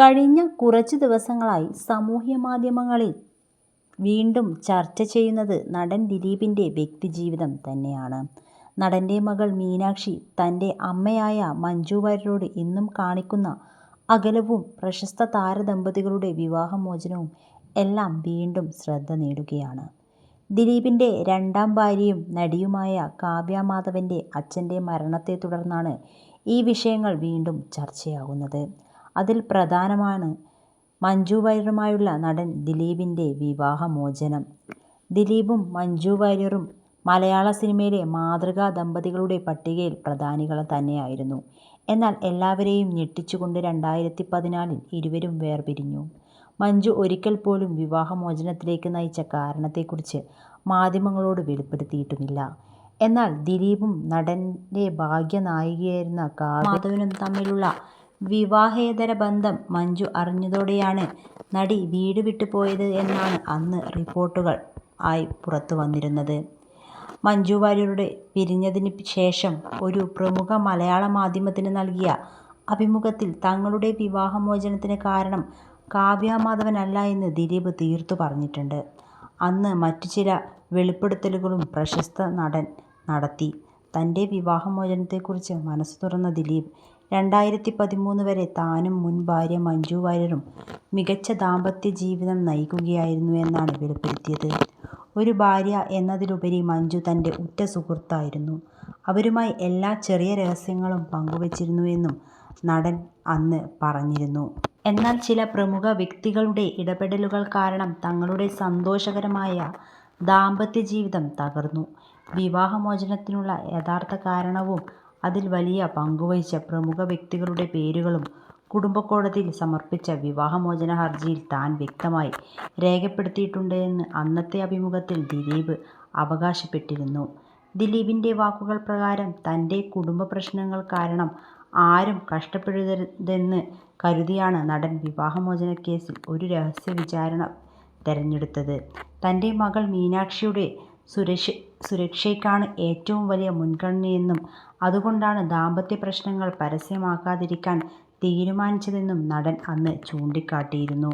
കഴിഞ്ഞ കുറച്ച് ദിവസങ്ങളായി സാമൂഹ്യ മാധ്യമങ്ങളിൽ വീണ്ടും ചർച്ച ചെയ്യുന്നത് നടൻ ദിലീപിന്റെ വ്യക്തിജീവിതം തന്നെയാണ്. നടന്റെ മകൾ മീനാക്ഷി തന്റെ അമ്മയായ മഞ്ജു വാര്യരോട് ഇന്നും കാണിക്കുന്ന അകലവും പ്രശസ്ത താരദമ്പതികളുടെ വിവാഹമോചനവും എല്ലാം വീണ്ടും ശ്രദ്ധ നേടുകയാണ്. ദിലീപിന്റെ രണ്ടാം ഭാര്യയും നടിയുമായ കാവ്യ മാധവന്റെ അച്ഛന്റെ മരണത്തെ തുടർന്നാണ് ഈ വിഷയങ്ങൾ വീണ്ടും ചർച്ചയാകുന്നത്. അതിൽ പ്രധാനമാണ് മഞ്ജു വാര്യറുമായുള്ള നടൻ ദിലീപിന്റെ വിവാഹമോചനം. ദിലീപും മഞ്ജു വാര്യറും മലയാള സിനിമയിലെ മാതൃകാ ദമ്പതികളുടെ പട്ടികയിൽ പ്രധാനികൾ തന്നെയായിരുന്നു. എന്നാൽ എല്ലാവരെയും ഞെട്ടിച്ചുകൊണ്ട് രണ്ടായിരത്തി പതിനാലിൽ ഇരുവരും വേർപിരിഞ്ഞു. മഞ്ജു ഒരിക്കൽ പോലും വിവാഹമോചനത്തിലേക്ക് നയിച്ച കാരണത്തെക്കുറിച്ച് മാധ്യമങ്ങളോട് വെളിപ്പെടുത്തിയിട്ടുമില്ല. എന്നാൽ ദിലീപും നടന്റെ ഭാഗ്യനായികയായിരുന്ന കാവ്യ മാധവനും തമ്മിലുള്ള വിവാഹേതര ബന്ധം മഞ്ജു അറിഞ്ഞതോടെയാണ് നടി വീട് വിട്ടു പോയത് എന്നാണ് അന്ന് റിപ്പോർട്ടുകൾ ആയി പുറത്തു വന്നിരുന്നത് മഞ്ജു വാര്യരുടെ പിരിഞ്ഞതിന് ശേഷം ഒരു പ്രമുഖ മലയാള മാധ്യമത്തിന് നൽകിയ അഭിമുഖത്തിൽ തങ്ങളുടെ വിവാഹമോചനത്തിന് കാരണം കാവ്യ മാധവനല്ല എന്ന് ദിലീപ് തീർത്തു പറഞ്ഞിട്ടുണ്ട്. അന്ന് മറ്റു ചില വെളിപ്പെടുത്തലുകളും പ്രശസ്ത നടൻ നടത്തി. തന്റെ വിവാഹമോചനത്തെക്കുറിച്ച് മനസ്സ് തുറന്ന ദിലീപ് രണ്ടായിരത്തി പതിമൂന്ന് വരെ താനും മുൻ ഭാര്യ മഞ്ജു വാര്യരും മികച്ച ദാമ്പത്യ ജീവിതം നയിക്കുകയായിരുന്നു എന്നാണ് വെളിപ്പെടുത്തിയത്. ഒരു ഭാര്യ എന്നതിലുപരി മഞ്ജു തന്റെ ഉറ്റ സുഹൃത്തായിരുന്നു. അവരുമായി എല്ലാ ചെറിയ രഹസ്യങ്ങളും പങ്കുവച്ചിരുന്നുവെന്നും നടൻ അന്ന് പറഞ്ഞിരുന്നു. എന്നാൽ ചില പ്രമുഖ വ്യക്തികളുടെ ഇടപെടലുകൾ കാരണം തങ്ങളുടെ സന്തോഷകരമായ ദാമ്പത്യ ജീവിതം തകർന്നു. വിവാഹമോചനത്തിനുള്ള യഥാർത്ഥ കാരണവും അതിൽ വലിയ പങ്കുവഹിച്ച പ്രമുഖ വ്യക്തികളുടെ പേരുകളും കുടുംബക്കോടതിയിൽ സമർപ്പിച്ച വിവാഹമോചന ഹർജിയിൽ താൻ വ്യക്തമായി രേഖപ്പെടുത്തിയിട്ടുണ്ടെന്ന് അന്നത്തെ അഭിമുഖത്തിൽ ദിലീപ് അവകാശപ്പെട്ടിരുന്നു. ദിലീപിന്റെ വാക്കുകൾ പ്രകാരം തന്റെ കുടുംബ പ്രശ്നങ്ങൾ കാരണം ആരും കഷ്ടപ്പെടരുതെന്ന് കരുതിയാണ് നടൻ വിവാഹമോചനക്കേസിൽ ഒരു രഹസ്യ വിചാരണ തെരഞ്ഞെടുത്തത്. തന്റെ മകൾ മീനാക്ഷിയുടെ സുരക്ഷയ്ക്കാണ് ഏറ്റവും വലിയ മുൻഗണനയെന്നും അതുകൊണ്ടാണ് ദാമ്പത്യ പ്രശ്നങ്ങൾ പരസ്യമാക്കാതിരിക്കാൻ തീരുമാനിച്ചതെന്നും നടൻ അന്ന് ചൂണ്ടിക്കാട്ടിയിരുന്നു.